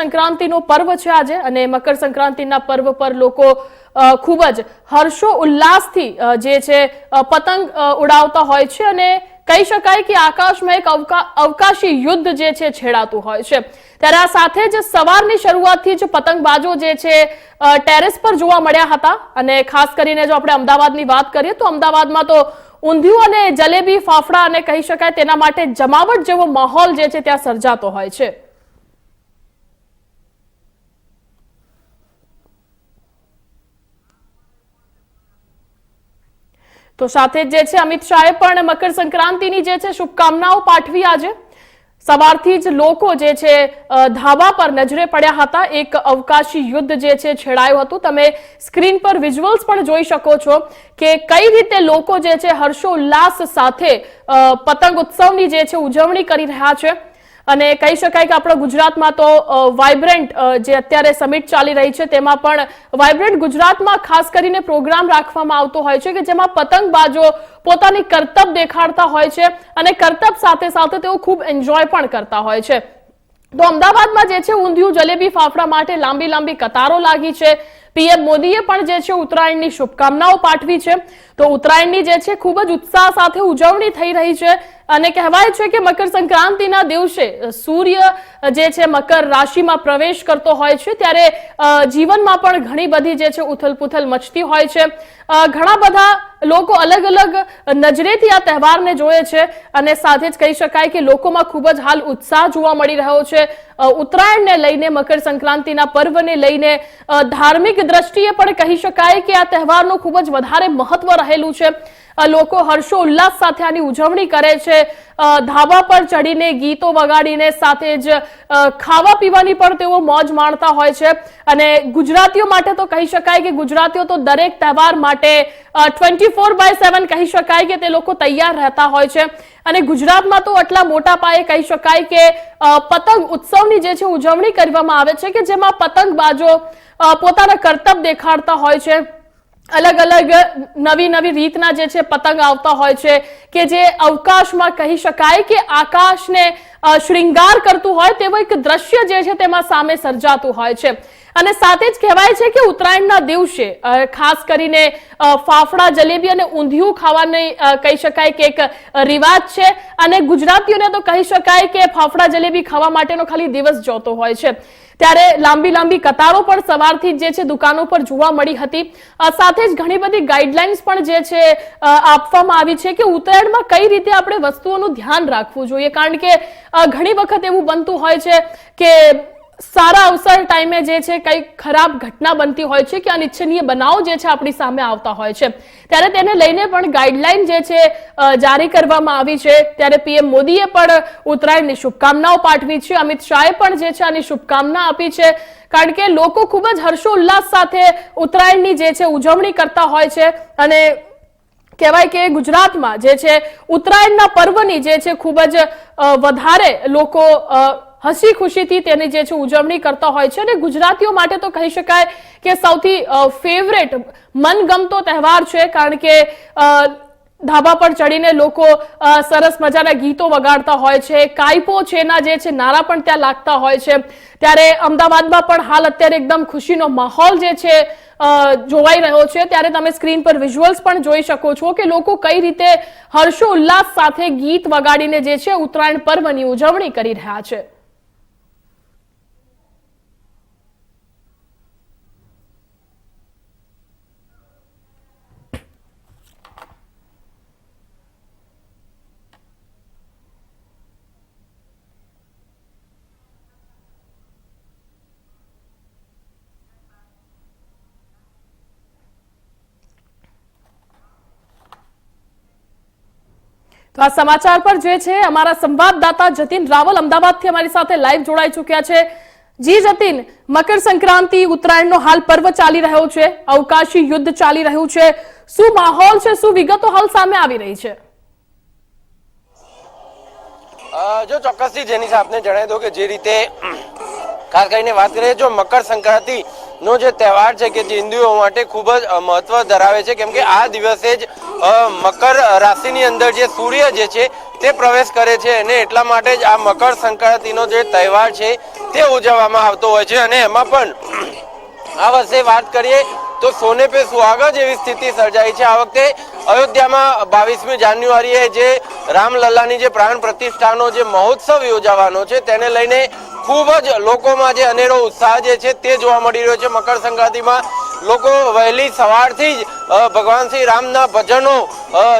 સંક્રાંતિનો પર્વ છે આજે અને મકર સંક્રાંતિના પર્વ પર લોકો ખૂબ જ હર્ષો ઉલ્લાસથી જે છે પતંગ ઉડાવતા હોય છે અને કહી શકાય કે આકાશમાં એક અવકા- અવકાશી યુદ્ધ જે છે છેડાતું હોય છે. ત્યારે આ સાથે જ સવારની શરૂઆતથી જ પતંગબાજો જે છે ટેરેસ પર જોવા મળ્યા હતા અને ખાસ કરીને જો આપણે અમદાવાદની વાત કરીએ તો અમદાવાદમાં તો ઊંધિયું અને જલેબી, ફાફડા અને કહી શકાય તેના માટે જમાવટ જેવો માહોલ જે છે ત્યાં સર્જાતો હોય છે. તો સાથે જ છે, અમિત શાહે પણ મકર સંક્રાંતિની જે છે, શુભકામનાઓ પાઠવી આજે. સવારથી જ લોકો જે છે ધાબા પર નજરે પડ્યા હતા. એક અવકાશી યુદ્ધ જે છે, છેડાયું હતું. તમે સ્ક્રીન પર વિઝ્યુઅલ્સ પણ જોઈ શકો છો કે કઈ રીતે લોકો જે છે, હર્ષોલ્લાસ સાથે પતંગ ઉત્સવની જે છે, ઉજવણી કરી રહ્યા છે. અને કહી શકાય કે આપણા ગુજરાતમાં તો વાઇબ્રન્ટ જે અત્યારે સમિટ ચાલી રહી છે, તેમાં પણ વાઇબ્રન્ટ ગુજરાતમાં ખાસ કરીને પ્રોગ્રામ રાખવામાં આવતો હોય છે કે જેમાં પતંગબાજો પોતાની કરતબ દેખાડતા હોય છે અને કરતબ સાથે સાથે તેઓ ખૂબ એન્જોય પણ કરતા હોય છે. તો અમદાવાદમાં જે છે, ઊંધિયું, જલેબી, ફાફડા માટે લાંબી લાંબી કતારો લાગી છે. પીએમ મોદીએ પણ જે છે, ઉત્તરાયણની શુભકામનાઓ પાઠવી છે. તો ઉત્તરાયણની જે છે, ખૂબ જ ઉત્સાહ સાથે ઉજવણી થઈ રહી છે અને કહેવાય છે કે મકર સંક્રાંતિના દિવસે સૂર્ય જે છે, મકર રાશિમાં પ્રવેશ કરતો હોય છે, ત્યારે જીવનમાં પણ ઘણી બધી જે છે, ઉથલપુથલ મચતી હોય છે. ઘણા બધા લોકો અલગ અલગ નજરેથી આ તહેવારને જોયે છે અને સાથે જ કહી શકાય કે લોકોમાં ખૂબ જ હાલ ઉત્સાહ જોવા મળી રહ્યો છે. ઉત્તરાયણને લઈને, મકર સંક્રાંતિના પર્વને લઈને ધાર્મિક દ્રષ્ટિએ પણ કહી શકાય કે આ તહેવારનું ખૂબ જ વધારે મહત્વ રહેલું છે. લોકો હર્ષોલ્લાસ સાથે આની ઉજવણી કરે છે. ધાબા પર ચડીને ગીતો વગાડીને સાથે જ ખાવા પીવાની પણ તેઓ મોજ માણતા હોય છે. અને ગુજરાતીઓ માટે તો કહી શકાય કે ગુજરાતીઓ તો દરેક તહેવાર માટે ટ્વેન્ટી ફોર બાય સેવન કહી શકાય કે તે લોકો તૈયાર રહેતા હોય છે. અને ગુજરાતમાં તો આટલા મોટા પાયે કહી શકાય કે પતંગ ઉત્સવની જે છે ઉજવણી કરવામાં આવે છે કે જેમાં પતંગબાજો પોતાના કરતબ દેખાડતા હોય છે. અલગ અલગ નવી નવી રીતના જે છે પતંગ આવતા હોય છે કે જે અવકાશમાં કહી શકાય કે આકાશને અ, શૃંગાર કરતું હોય તેવું એક દ્રશ્ય જે છે તેમાં સામે સર્જાતું હોય છે. અને સાથે જ કહેવાય છે કે ઉત્તરાયણના દિવસે ખાસ કરીને ફાફડા જલેબી અને ઊંધિયું ખાવાની કહી શકાય કે એક રિવાજ છે. અને ગુજરાતીઓને તો કહી શકાય કે ફાફડા જલેબી ખાવા માટેનો ખાલી દિવસ જોતો હોય છે. ત્યારે લાંબી લાંબી કતારો પણ સવારથી જ છે દુકાનો પર જોવા મળી હતી. સાથે જ ઘણી બધી ગાઈડલાઇન્સ પણ જે છે આપવામાં આવી છે કે ઉત્તરાયણમાં કઈ રીતે આપણે વસ્તુઓનું ધ્યાન રાખવું જોઈએ. કારણ કે ઘણી વખત એવું બનતું હોય છે કે સારા અવસર ટાઈમે જે છે કઈ ખરાબ ઘટના બનતી હોય છે કે અનિચ્છનીય બનાવ જે છે આપણી સામે આવતા હોય છે. ત્યારે તેને લઈને પણ ગાઈડલાઈન જે છે જારી કરવામાં આવી છે. ત્યારે પીએમ મોદીએ પણ ઉત્તરાયણની શુભકામનાઓ પાઠવી છે. અમિત શાહે પણ જે છે આની શુભકામના આપી છે. કારણ કે લોકો ખૂબ જ હર્ષોલ્લાસ સાથે ઉત્તરાયણની જે છે ઉજવણી કરતા હોય છે અને કહેવાય કે ગુજરાતમાં જે છે, ઉત્તરાયણના પર્વની જે છે, ખૂબ જ વધારે લોકો હસી ખુશીથી તેની જે છે, ઉજવણી કરતા હોય છે અને ગુજરાતીઓ માટે તો કહી શકાય કે સૌથી ફેવરેટ મનગમતો તહેવાર છે કારણ કે ધાબા પર ચડીને લોકો સરસ મજાના ગીતો વગાડતા હોય છે. કાયપો છે એના જે છે, નારા પણ ત્યાં લાગતા હોય છે. ત્યારે અમદાવાદમાં પણ હાલ અત્યારે એકદમ ખુશીનો માહોલ જે છે જોવાઈ રહ્યો છે. ત્યારે તમે સ્ક્રીન પર વિઝ્યુઅલ્સ પણ જોઈ શકો છો કે લોકો કઈ રીતે હર્ષોલ્લાસ સાથે ગીત વગાડીને જે છે, ઉત્તરાયણ પર્વની ઉજવણી કરી રહ્યા છે. તો આ સમાચાર પર જે છે, અમારા સંવાદદાતા જતીન રાવલ અમદાવાદથી અમારી સાથે લાઈવ જોડાઈ ચૂક્યા છે. જી જતીન, મકર સંક્રાંતિ ઉત્તરાયણનો હાલ પર્વ ચાલી રહ્યો છે, અવકાશી યુદ્ધ ચાલી રહ્યું છે. શું માહોલ છે, શું વિગતો હાલ સામે આવી રહી છે? જો ચોક્કસથી જેની આપને જણાવી દો કે જે રીતે, ખાસ કરીને વાત કરીએ, જો મકર સંક્રાંતિ નો જે તહેવાર છે કે જે હિન્દુઓ માટે ખૂબ જ મહત્વ ધરાવે છે, કેમ કે આ દિવસે જ મકર રાશિની અંદર જે સૂર્ય જે છે, તે પ્રવેશ કરે છે અને એટલા માટે જ આ મકર સંક્રાંતિનો જે તહેવાર છે, તે ઉજવવામાં આવતો હોય છે. અને એમાં પણ આ વર્ષે વાત કરીએ તો સોને પે સુહાગા જેવી સ્થિતિ સર્જાઈ છે. આ વખતે અયોધ્યામાં બાવીસમી જાન્યુઆરીએ જે રામલલ્લાની જે પ્રાણ પ્રતિષ્ઠાનો જે મહોત્સવ યોજાવાનો છે, તેને લઈને ખૂબ જ લોકોમાં જે અનેરો ઉત્સાહ જે છે, તે જોવા મળી રહ્યો છે. મકર સંક્રાંતિમાં લોકો વહેલી સવારથી જ ભગવાન શ્રી રામના ભજનો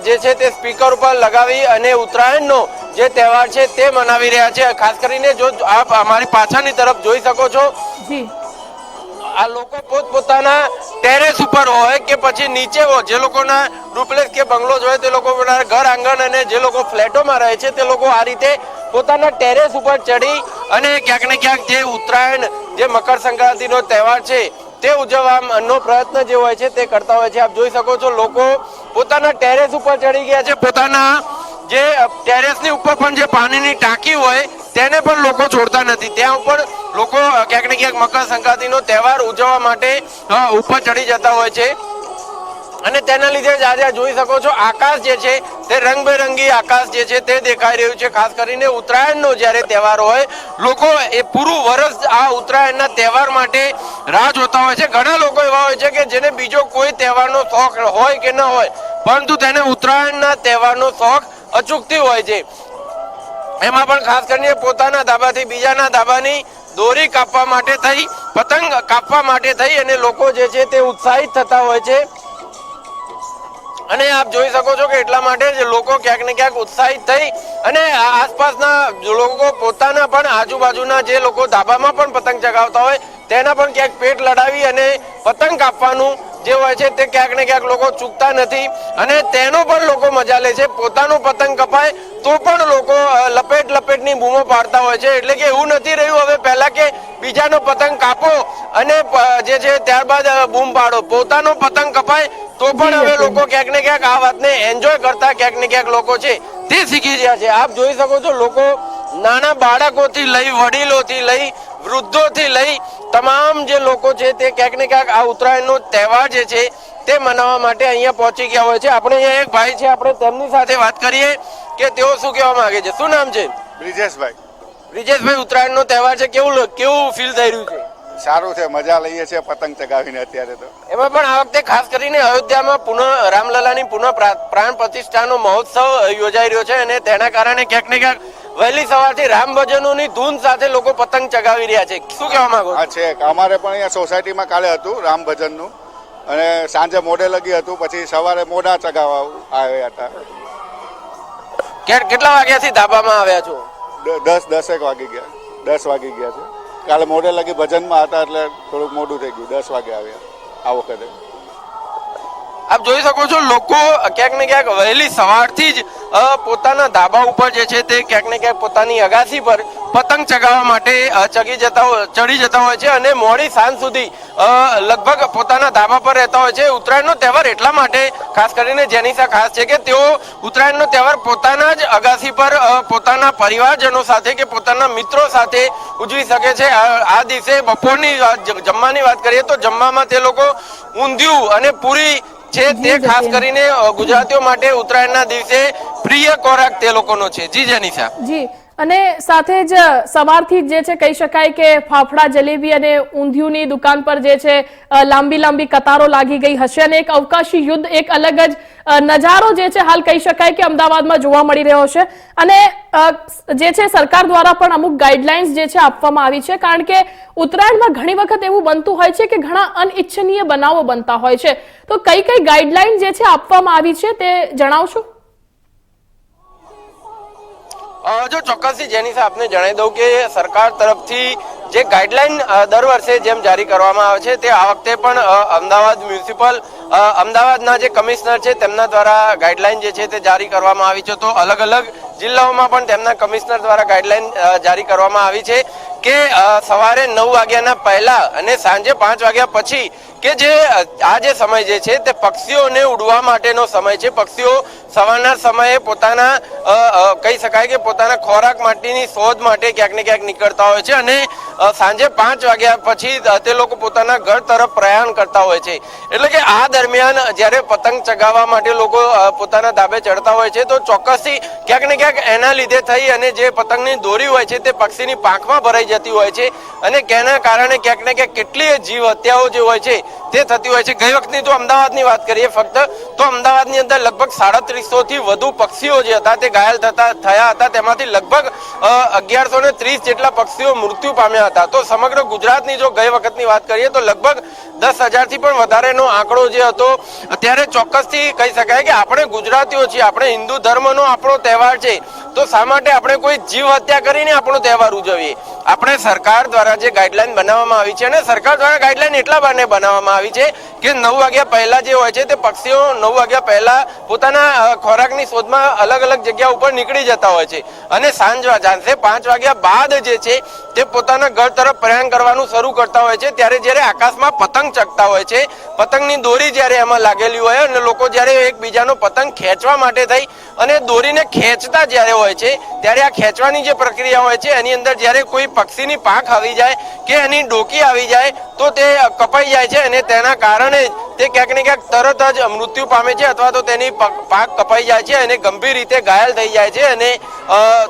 જે છે તે સ્પીકર ઉપર લગાવી અને ઉત્તરાયણનો જે તહેવાર છે તે મનાવી રહ્યા છે. ખાસ કરીને જો આપ અમારી પાછળની તરફ જોઈ શકો છો જી. આ લોકો પોતપોતાના ટેરેસ ઉપર હોય કે પછી નીચે હોય જે લોકોના ડુપ્લેક્સ કે બંગલોઝ હોય તે લોકો ઘર આંગણ અને જે લોકો ફ્લેટોમાં રહે છે તે લોકો આ રીતે પોતાના ટેરેસ ઉપર ચડી અને ક્યાંક ને ક્યાંક જે ઉત્તરાયણ જે મકર સંક્રાંતિનો તહેવાર છે તે ઉજવવાનો પ્રયત્ન જે હોય છે તે કરતા હોય છે. આપ જોઈ શકો છો, લોકો પોતાના ટેરેસ ઉપર ચડી ગયા છે. પોતાના જે ટેરેસની ઉપર પણ જે પાણીની ટાંકી હોય, તેને પણ લોકો છોડતા નથી. ત્યાં ઉપર લોકો ક્યાંક ને ક્યાંક મકર સંક્રાંતિનો તહેવાર ઉજવવા માટે ઉપર ચડી જતા હોય છે. અને તેના લીધે જ આજે જોઈ શકો છો, આકાશ જે છે, તે રંગબેરંગી આકાશ જે છે, તે દેખાઈ રહ્યું છે. ખાસ કરીને ઉત્તરાયણનો જ્યારે તહેવાર હોય, લોકો એ પૂરું વર્ષ આ ઉત્તરાયણના તહેવાર માટે રાહ જોતા હોય છે. ઘણા લોકો એવા હોય છે કે જેને બીજો કોઈ તહેવારનો શોખ હોય કે ન હોય, પરંતુ તેને ઉત્તરાયણના તહેવારનો શોખ અચૂકથી હોય છે. એમાં પણ ખાસ કરીને પોતાના ધાબાથી બીજાના ધાબાની દોરી કાપવા માટે થઈ, પતંગ કાપવા માટે થઈ અને લોકો જે છે તે ઉત્સાહિત થતા હોય છે. અને આપ જોઈ શકો છો કે એટલા માટે જ લોકો ક્યાંક ને ક્યાંક ઉત્સાહિત થઈ અને આસપાસના લોકો પોતાના પણ આજુબાજુના જે લોકો ધાબામાં પણ પતંગ ચગાવતા હોય તેના પણ ક્યાંક પેટ લડાવી અને પતંગ કાપવાનું જે હોય છે તે ક્યાંક ને ક્યાંક લોકો ચૂકતા નથી અને તેનો પણ લોકો મજા લે છે. પોતાનું પતંગ કપાય તો પણ લોકો લપેટ લપેટની બૂમો પાડતા હોય છે. એટલે કે એવું નથી રહ્યું. હવે પહેલા કે બીજાનો પતંગ કાપો અને જે છે ત્યારબાદ બૂમ પાડો. પોતાનો પતંગ કપાય તો પણ હવે લોકો ક્યાંક ને ક્યાંક આ વાતને એન્જોય કરતા ક્યાંક ને ક્યાંક લોકો છે. તે શીખી રહ્યા છે. આપ જોઈ શકો છો લોકો નાના બાળકોથી લઈ વડીલોથી લઈ વૃદ્ધોથી લઈ તમામ જે લોકો છે તે ક્યાંક ને ક્યાંક આ ઉત્તરાયણનો તહેવાર જે છે તે મનાવવા માટે અહીંયા પહોંચી ગયા હોય છે. આપણે અહીંયા એક ભાઈ છે આપણે તેમની સાથે વાત કરીએ કે તેઓ શું કહેવા માંગે છે? શું નામ છે? બ્રિજેશભાઈ. બ્રિજેશભાઈ ઉત્તરાયણનો તહેવાર છે. કેવું કેવું ફીલ થઈ રહ્યું છે? સારું છે મજા લઈએ છીએ પતંગ ચગાવીને અત્યારે તો. એમાં પણ આ વખતે ખાસ કરીને અયોધ્યામાં પુનઃ રામલલાની પુનઃ પ્રા- પ્રાણ પ્રતિષ્ઠાનો મહોત્સવ યોજાઈ રહ્યો છે અને તેના કારણે ક્યાંક ને ક્યાંક વહેલી સવારથી રામ ભજનોની ધૂન સાથે લોકો પતંગ ચગાવી રહ્યા છે. શું કહેવા માંગો છો? હા છે અમારે પણ અહીંયા સોસાયટીમાં કાલે હતું રામ ભજનનું. અને સાંજે મોડે લગી હતું પછી સવારે મોડા ચગાવવા આવ્યા હતા. કેટલા વાગ્યાથી ધાબામાં આવ્યા છો? દસ દસ દસેક વાગી ગયા. દસ વાગી ગયા છે. કાલે મોડે લગી ભજનમાં હતા એટલે થોડુંક મોડું થઈ ગયું. દસ વાગે આવ્યા આ વખતે. આપ જોઈ શકો છો, લોકો ક્યાંક ને ક્યાંક વહેલી સવારથી જ પોતાના ધાબા ઉપર જે છે તે ક્યાંક ને ક્યાંક પોતાની અગાસી પર પતંગ ચગાવવા માટે ચગી જતા ચડી જતા હોય છે અને મોડી સાંજ સુધી લગભગ પોતાના ધાબા પર રહેતા હોય છે. ઉત્તરાયણનો તહેવાર એટલા માટે ખાસ કરીને જેનિસા ખાસ છે કે તેઓ ઉત્તરાયણનો તહેવાર પોતાના જ અગાસી પર પોતાના પરિવારજનો સાથે કે પોતાના મિત્રો સાથે ઉજવી શકે છે. આ દિવસે બપોરની જમવાની વાત કરીએ તો જમવામાં તે લોકો ઊંધિયું અને પૂરી છે તે ખાસ કરીને ગુજરાતીઓ માટે ઉત્તરાયણના દિવસે પ્રિય ખોરાક તે લોકોનો છે. જી જેનિશા જી. અને સાથે જ સવારથી જ છે, કહી શકાય કે ફાફડા જલેબી અને ઊંધિયુંની દુકાન પર જે છે લાંબી લાંબી કતારો લાગી ગઈ હશે અને એક અવકાશી યુદ્ધ, એક અલગ જ નજારો જે છે, હાલ કહી શકાય કે અમદાવાદમાં જોવા મળી રહ્યો છે. અને જે છે, સરકાર દ્વારા પણ અમુક ગાઈડલાઇન્સ જે છે, આપવામાં આવી છે. કારણ કે ઉત્તરાયણમાં ઘણી વખત એવું બનતું હોય છે કે ઘણા અનિચ્છનીય બનાવો બનતા હોય છે. તો કઈ કઈ ગાઈડલાઇન જે છે, આપવામાં આવી છે તે જણાવશો? જો ચોક્કસથી જેની સાથે આપને જણાવી દઉં કે સરકાર તરફથી જે ગાઈડલાઈન દર વર્ષે જેમ જારી કરવામાં આવે છે, તે આ વખતે પણ અમદાવાદ મ્યુનિસિપલ અમદાવાદના જે કમિશનર છે, તેમના દ્વારા ગાઈડલાઈન જે છે તે જારી કરવામાં આવી છે. તો અલગ અલગ જિલ્લાઓમાં પણ તેમના કમિશનર દ્વારા ગાઈડલાઈન જારી કરવામાં આવી છે કે સવારે નવ વાગ્યાના પહેલા અને સાંજે પાંચ વાગ્યા પછી કે જે આ જે સમય જે છે તે પક્ષીઓને ઉડવા માટેનો સમય છે. પક્ષીઓ સવારના સમયે પોતાના કહી શકાય કે પોતાના ખોરાક માટેની શોધ માટે ક્યાંક ને ક્યાંક નીકળતા હોય છે અને સાંજે પાંચ વાગ્યા પછી તે લોકો પોતાના ઘર તરફ પ્રયાણ કરતા હોય છે. એટલે કે આ દરમિયાન જ્યારે પતંગ ચગાવવા માટે લોકો પોતાના ધાબે ચડતા હોય છે, તો ચોક્કસથી ક્યાંક ને ક્યાંક એના લીધે થઈ અને જે પતંગની દોરી હોય છે તે પક્ષીની પાંખમાં ભરાઈ જતી હોય છે અને તેના કારણે ક્યાંક ને ક્યાંક કેટલીય જીવ હત્યાઓ જે હોય છે તે થતી હોય છે. ગઈ વખતની તો અમદાવાદની વાત કરીએ ફક્ત, તો અમદાવાદની અંદર લગભગ સાડત્રીસો થી વધુ પક્ષીઓ જે હતા તે ઘાયલ થતા, થયા હતા. તેમાંથી લગભગ અગિયારસો ને ત્રીસ જેટલા પક્ષીઓ મૃત્યુ પામ્યા હતા. તો સમગ્ર ગુજરાતની જો ગઈ વખતની વાત કરીએ તો લગભગ દસ હજારથી પણ વધારેનો આંકડો જે હતો. અત્યારે ચોક્કસથી કહી શકાય કે આપણે ગુજરાતીઓ છીએ, આપણે હિન્દુ ધર્મનો આપણો તહેવાર છે. તો શા માટે આપણે કોઈ જીવ હત્યા કરીને આપણો તહેવાર ઉજવીએ? આપણે સરકાર દ્વારા જે ગાઈડલાઈન બનાવવામાં આવી છે અને સરકાર દ્વારા ગાઈડલાઈન એટલા માટે બનાવવામાં આવી છે કે નવ વાગ્યા પહેલા જે હોય છે તે પક્ષીઓ નવ વાગ્યા પહેલા પોતાના ખોરાકની શોધમાં અલગ અલગ જગ્યા ઉપર નીકળી જતા હોય છે. અને સાંજ સાંજે પાંચ વાગ્યા બાદ જે છે તે પોતાના ઘર તરફ પ્રયાણ કરવાનું શરૂ કરતા હોય છે. ત્યારે જ્યારે આકાશમાં પતંગ ચગતા હોય છે, પતંગની દોરી જ્યારે એમાં લાગેલી હોય અને લોકો જ્યારે એકબીજાનો પતંગ ખેંચવા માટે થઈ અને દોરીને ખેંચતા જ્યારે હોય છે, ત્યારે આ ખેંચવાની જે પ્રક્રિયા હોય છે, એની અંદર જ્યારે કોઈ પક્ષીની પાંખ આવી જાય કે એની ડોકી આવી જાય તો તે કપાઈ જાય છે અને તેના કારણે જ તે ક્યાંક ને ક્યાંક તરત જ મૃત્યુ પામે છે અથવા તો તેની પાંખ કપાઈ જાય છે અને ગંભીર રીતે ઘાયલ થઈ જાય છે અને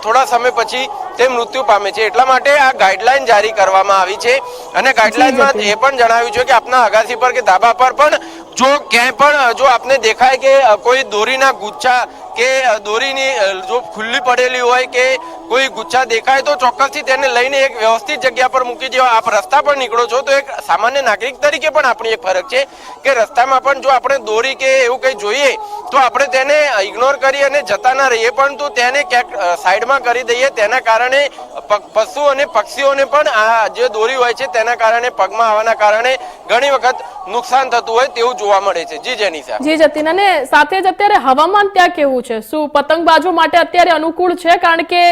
થોડા સમય પછી તે મૃત્યુ પામે છે. એટલા માટે આ ગાઈડલાઈન જારી કરવામાં આવી છે. અને ગાઈડલાઈનમાં એ પણ જણાવ્યું છે કે આપના અગાસી પર કે ધાબા પર પણ જો ક્યાંય પણ જો આપને દેખાય કે કોઈ દોરીના ગુચ્છા કે દોરીની જો ખુલ્લી પડેલી હોય કે કોઈ ગુચ્છા દેખાય, તો ચોક્કસથી તેને લઈને એક વ્યવસ્થિત જગ્યા પર મૂકી દેવા. આપ રસ્તા પર નીકળો છો, તો એક સામાન્ય નાગરિક તરીકે પણ આપણી એક ફરક છે કે રસ્તામાં પણ જો આપણે દોરી કે એવું કંઈ જોઈએ, તો આપણે તેને ઇગ્નોર કરી અને જતા ના રહીએ. પરંતુ તેને ક્યાંક સાઈડમાં કરી દઈએ, તેના કારણે પશુ અને પક્ષીઓને પણ આ જે દોરી હોય છે, તેના કારણે, પગમાં આવવાના કારણે ઘણી વખત નુકસાન થતું હોય તેવું જોવા મળે છે જી જેનિસા જી જતીન અને સાથે જ અત્યારે હવામાન ત્યાં કેવું છે? શું પતંગબાજો માટે અત્યારે અનુકૂળ છે? કારણ કે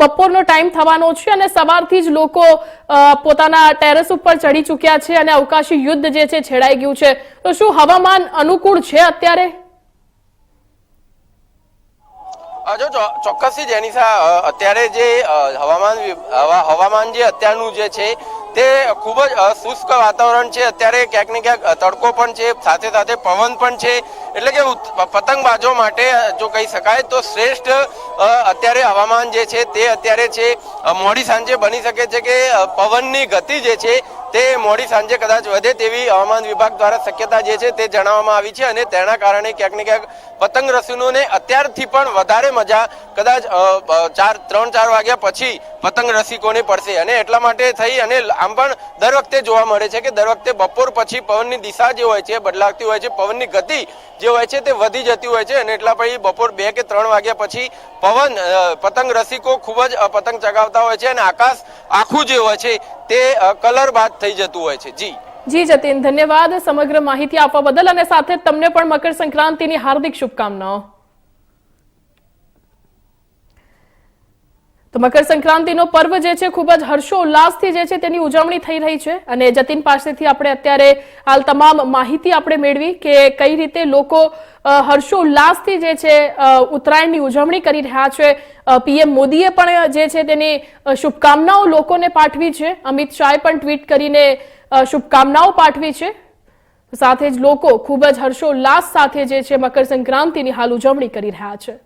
બપોરનો ટાઈમ થવાનો છે અને સવારથી જ લોકો પોતાના ટેરેસ ઉપર ચડી ચૂક્યા છે અને અવકાશી યુદ્ધ જે છે છેડાઈ ગયું છે. તો શું હવામાન અનુકૂળ છે અત્યારે? જો ચોક્કસથી જેનિસા અત્યારે જે હવામાન હવામાન જે અત્યારનું જે છે તે ખૂબ જ શુષ્ક વાતાવરણ છે. અત્યારે ક્યાંક ને ક્યાંક તડકો પણ છે, સાથે સાથે પવન પણ છે. એટલે કે પતંગબાજો માટે જો કહી શકાય, તો શ્રેષ્ઠ અત્યારે હવામાન જે છે તે અત્યારે છે. મોડી સાંજે બની શકે છે કે પવનની ગતિ જે છે તે મોડી સાંજે કદાચ વધે તેવી હવામાન વિભાગ દ્વારા શક્યતા જે છે તે જણાવવામાં આવી છે અને તેના કારણે ક્યાંક ને ક્યાંક પતંગ રસીનોને અત્યારથી પણ વધારે મજા કદાચ ચાર, ત્રણ, ચાર વાગ્યા પછી પતંગ રસિકોને પડશે. અને એટલા માટે થઈ અને આમ પણ દર વખતે જોવા મળે છે કે દર વખતે બપોર પછી પવનની દિશા જે હોય છે, બદલાતી હોય છે, પવનની ગતિ જે હોય છે તે વધી જતી હોય છે અને એટલા પછી બપોર બે કે ત્રણ વાગ્યા પછી પવન પતંગ રસિકો ખૂબ જ પતંગ ચગાવતા હોય છે અને આકાશ આખું જે હોય છે તે કલર બાદ થઈ જતું હોય છે. જી. જી, જતીન, ધન્યવાદ સમગ્ર માહિતી આપવા બદલ અને સાથે તમને પણ મકર સંક્રાંતિની હાર્દિક શુભકામનાઓ. તો મકર સંક્રાંતિનો પર્વ જે છે ખૂબ જ હર્ષોલ્લાસથી જે છે તેની ઉજવણી થઈ રહી છે અને જતીન પાસેથી આપણે અત્યારે હાલ તમામ માહિતી આપણે મેળવી કે કઈ રીતે લોકો હર્ષોલ્લાસથી જે છે ઉત્તરાયણની ઉજવણી કરી રહ્યા છે. પીએમ મોદીએ પણ જે છે તેની શુભકામનાઓ લોકોને પાઠવી છે. અમિત શાહે પણ ટ્વીટ કરીને શુભકામનાઓ પાઠવી છે. સાથે જ લોકો ખૂબ જ હર્ષોલ્લાસ સાથે જે છે મકર સંક્રાંતિની હાલ ઉજવણી કરી રહ્યા છે.